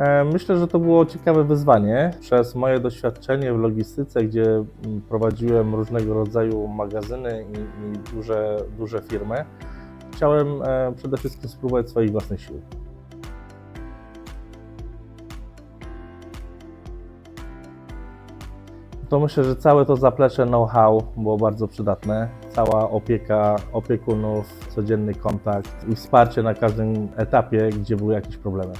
E, Myślę, że to było ciekawe wyzwanie. Przez moje doświadczenie w logistyce, gdzie mm, prowadziłem różnego rodzaju magazyny i, i duże, duże firmy, chciałem e, przede wszystkim spróbować swoich własnych sił. To myślę, że całe to zaplecze know-how było bardzo przydatne. Cała opieka opiekunów, codzienny kontakt i wsparcie na każdym etapie, gdzie były jakieś problemy.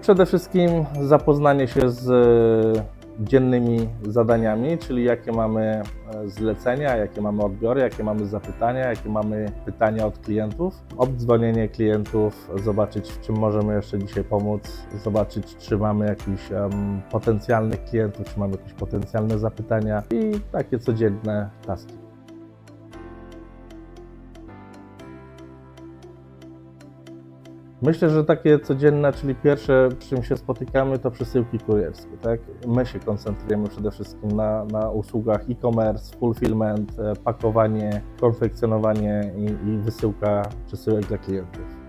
Przede wszystkim zapoznanie się z dziennymi zadaniami, czyli jakie mamy e, zlecenia, jakie mamy odbiory, jakie mamy zapytania, jakie mamy pytania od klientów. Obdzwonienie klientów, zobaczyć w czym możemy jeszcze dzisiaj pomóc, zobaczyć czy mamy jakichś em, potencjalnych klientów, czy mamy jakieś potencjalne zapytania i takie codzienne taski. Myślę, że takie codzienne, czyli pierwsze, z czym się spotykamy, to przesyłki kurierskie. Tak? My się koncentrujemy przede wszystkim na, na usługach e-commerce, fulfillment, e, pakowanie, konfekcjonowanie i, i wysyłka przesyłek dla klientów.